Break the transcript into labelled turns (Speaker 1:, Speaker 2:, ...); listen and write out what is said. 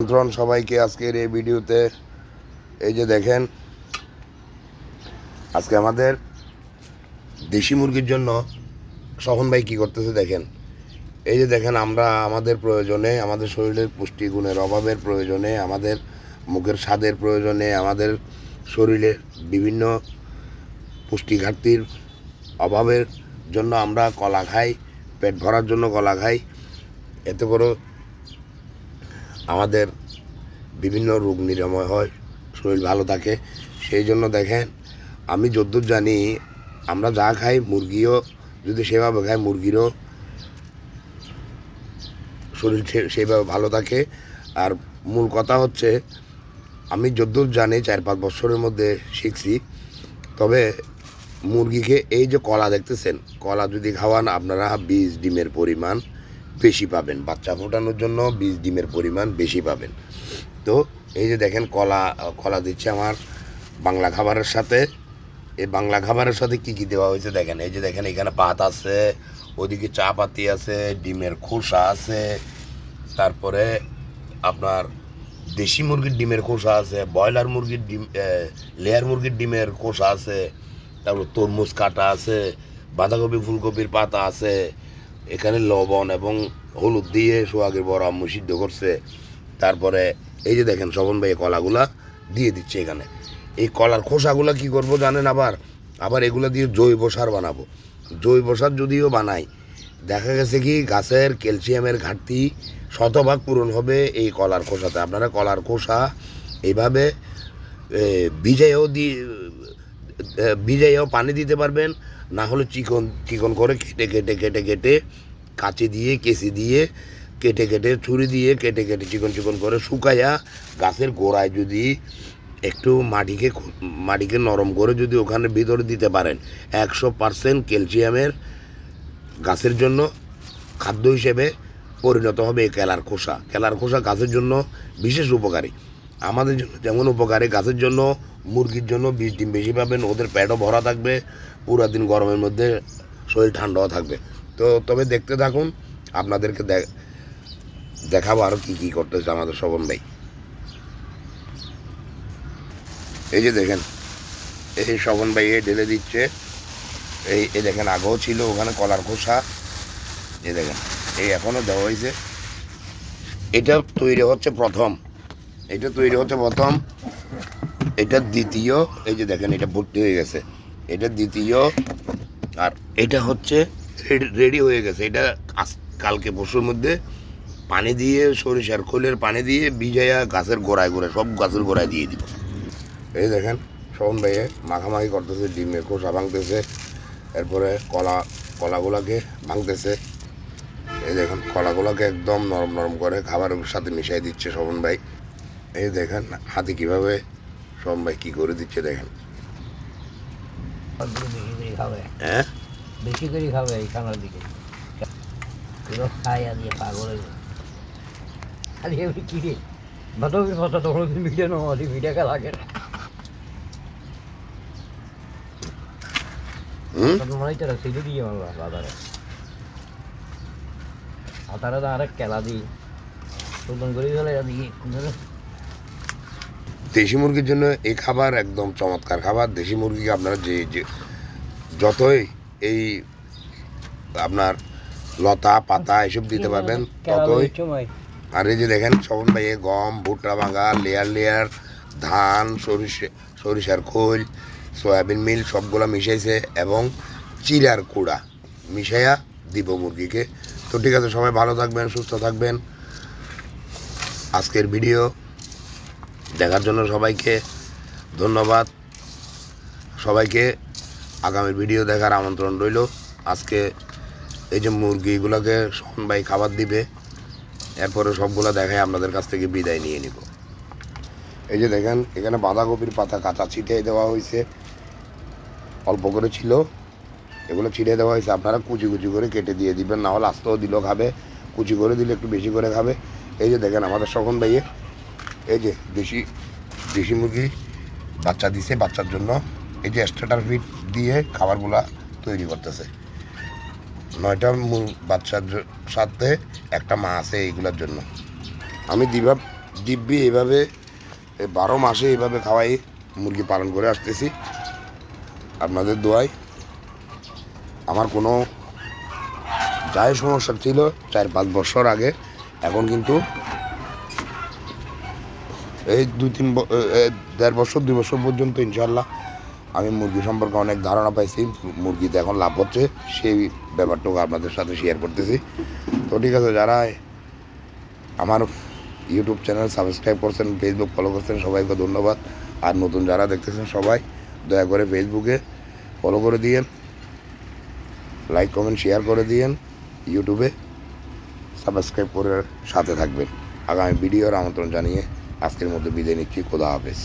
Speaker 1: আমন্ত্রণ সবাইকে আজকের এই ভিডিওতে। এই যে দেখেন, আজকে আমাদের দেশি মুরগির জন্য সহন ভাই কী করতেছে দেখেন। এই যে দেখেন, আমরা আমাদের প্রয়োজনে, আমাদের শরীরের পুষ্টিগুণের অভাবের প্রয়োজনে, আমাদের মুখের স্বাদের প্রয়োজনে, আমাদের শরীরের বিভিন্ন পুষ্টি ঘাটতির অভাবের জন্য আমরা কলা খাই, পেট ভরার জন্য কলা খাই। এতে করে আমাদের বিভিন্ন রোগ নিরাময় হয়, শরীর ভালো থাকে। সেই জন্য দেখেন, আমি যদ্দূর জানি, আমরা যা খাই মুরগিও, যদি সেভাবে খাই মুরগিরও শরীর সে- সেভাবে ভালো থাকে। আর মূল কথা হচ্ছে, আমি যদ্দূর জানি চার পাঁচ বছরের মধ্যে শিখছি, তবে মুরগিকে এই যে কলা দেখতেছেন, কলা যদি খাওয়ান, আপনারা বীজ, ডিমের পরিমাণ বেশি পাবেন। বাচ্চা ফোটানোর জন্য বীজ, ডিমের পরিমাণ বেশি পাবেন। তো এই যে দেখেন কলা কলা দিচ্ছে আমার বাংলা খাবারের সাথে। এই বাংলা খাবারের সাথে কি কি দেওয়া হয়েছে দেখেন? এই যে দেখেন এখানে ভাত আছে, ওদিকে চা পাতি আছে, ডিমের খোসা আছে, তারপরে আপনার দেশি মুরগির ডিমের খোসা আছে, ব্রয়লার মুরগির ডিম লেয়ার মুরগির ডিমের খোসা আছে, তারপর তরমুজ কাটা আছে, বাঁধাকপি, ফুলকপির পাতা আছে এখানে লবণ এবং হলুদ দিয়ে সোহাগের বড় আম্মু সিদ্ধ করছে। তারপরে এই যে দেখেন শবন ভাই কলাগুলা দিয়ে দিচ্ছে এখানে। এই কলার খোসাগুলা কি করব জানেন আবার? আবার এগুলো দিয়ে জৈব সার বানাবো। জৈব সার যদিও বানাই, দেখা গেছে কি গাছের ক্যালসিয়ামের ঘাটতি শতভাগ পূরণ হবে এই কলার খোসাতে। আপনারা কলার খোসা এইভাবে ভিজাইও দিয়ে ভিজাইও পানি দিতে পারবেন। না হলে চিকন চিকন করে কেটে কেটে কেটে কেটে কাঁচি দিয়ে কেসি দিয়ে, কেটে কেটে ছুরি দিয়ে, কেটে কেটে চিকন চিকন করে শুকাইয়া গাছের গোড়ায় যদি একটু মাটিকে মাটিকে নরম করে যদি ওখানে ভিতরে দিতে পারেন। একশো পার্সেন্ট ক্যালসিয়ামের গাছের জন্য খাদ্য হিসেবে পরিণত হবে কেলার খোসা। কেলার খোসা গাছের জন্য বিশেষ উপকারী। আমাদের জন্য, যেমন উপকারে গাছের জন্য, মুরগির জন্য বীজ ডিম বেশি পাবেন, ওদের পেটও ভরা থাকবে, পুরো দিন গরমের মধ্যে শরীর ঠান্ডাও থাকবে। তো তবে দেখতে থাকুন, আপনাদেরকে দেখ- দেখাবো আরও কী কী করতেছে আমাদের শোভন ভাই। এই যে দেখেন, এই শোভন ভাই এ ঢেলে দিচ্ছে, এই এই দেখেন আগেও ছিল ওখানে কলার খোসা, এই দেখেন, এই এখনও দেওয়া হয়েছে। এটা তৈরি হচ্ছে প্রথম। এটা তৈরি হচ্ছে প্রথম। এটা দ্বিতীয়, এই যে দেখেন, এটা ভর্তি হয়ে গেছে। এটা দ্বিতীয়, আর এটা হচ্ছে রেডি হয়ে গেছে। এটা কালকে পরশুর মধ্যে পানি দিয়ে, সরিষার খোলের পানি দিয়ে ভিজাইয়া গাছের গোড়ায় গোড়ায় সব গাছের গোড়ায় দিয়ে দিব। এই দেখেন শোভন ভাইয়ে, মাখামাখি করতেছে, ডিমের খোসা ভাঙতেছে, এরপরে কলা, কলাগুলাকে ভাঙতেছে। এই দেখেন, কলাগুলোকে একদম নরম নরম করে খাবারের সাথে মিশিয়ে দিচ্ছে শোভন ভাই। এই দেখেন হাতে কীভাবে ভাই কী করে দিচ্ছে দেখেন। হ্যাঁ?
Speaker 2: বেশি করে খাবে এই খানার দিকে। এগুলো খাই আর দিয়ে পাগল কি? রে কথা তখন মিডিয়া নয় মিডিয়া লাগে মনে হচ্ছে সেটা দিয়ে মারবা বাজারে। হাতারে তো আরেক কেলা দিই। করে দিয়ে
Speaker 1: দেশি মুরগির জন্য এই খাবার একদম চমৎকার খাবার। দেশি মুরগিকে আপনারা যে যে যতই এই আপনার লতা পাতা এসব দিতে পারবেন ততই। আর এই যে দেখেন শবন ভাইয়ে গম ভুট্টা ভাঙা লেয়ার লেয়ার ধান সরিষা সরিষার খোল সয়াবিন মিল সবগুলো মিশাইছে এবং চিরার কুড়া মিশাইয়া দিব মুরগিকে। তো ঠিক আছে সবাই ভালো থাকবেন সুস্থ থাকবেন। আজকের ভিডিও দেখার জন্য সবাইকে ধন্যবাদ। সবাইকে আগামী ভিডিও দেখার আমন্ত্রণ রইল। আজকে এই যে মুরগিগুলোকে শোভন ভাই খাবার দিবে, এরপরে সবগুলো দেখায় আপনাদের কাছ থেকে বিদায় নিয়ে নিব। এই যে দেখেন, এখানে বাঁধাকপির পাতা কাঁচা ছিটিয়ে দেওয়া হয়েছে। অল্প করে ছিল, এগুলো ছিটিয়ে দেওয়া হয়েছে। আপনারা কুচি কুচি করে কেটে দিয়ে দিবেন না হলে আস্তেও দিলেও খাবে। কুচি করে দিলে একটু বেশি করে খাবে। এই যে দেখেন, আমাদের শখন ভাইয়ে এই যে দেশি দেশি মুরগি বাচ্চা দিছে, বাচ্চার জন্য। এই যে স্ট্যাটার ফিট দিয়ে খাবারগুলা তৈরি করতেছে। নয়টা বাচ্চার সাথে একটা মা আছে এইগুলোর জন্য। আমি দিবা দিব্যি এইভাবে বারো মাসে এইভাবে খাওয়াই মুরগি পালন করে আসতেছি। আপনাদের দোয়ায়। আমার কোনো যাই সমস্যা ছিল, চার পাঁচ বছর আগে। এখন কিন্তু এই দুই তিন দেড় বছর, দুই বছর পর্যন্ত ইনশাল্লাহ আমি মুরগি সম্পর্কে অনেক ধারণা পাইছি। মুরগিতে এখন লাভ হচ্ছে, সেই ব্যাপারটুকু আপনাদের সাথে শেয়ার করতেছি। তো ঠিক আছে, যারা আমার ইউটিউব চ্যানেল সাবস্ক্রাইব করছেন ফেসবুক ফলো করছেন, সবাইকে ধন্যবাদ। আর নতুন যারা দেখতেছেন সবাই, দয়া করে ফেসবুকে ফলো করে দিয়েন লাইক কমেন্ট শেয়ার করে দিয়েন ইউটিউবে সাবস্ক্রাইব করে সাথে থাকবেন। আগামী ভিডিওর আমন্ত্রণ জানিয়ে আজকের মধ্যে বিদায় নিচ্ছি খোদা হাফেজ।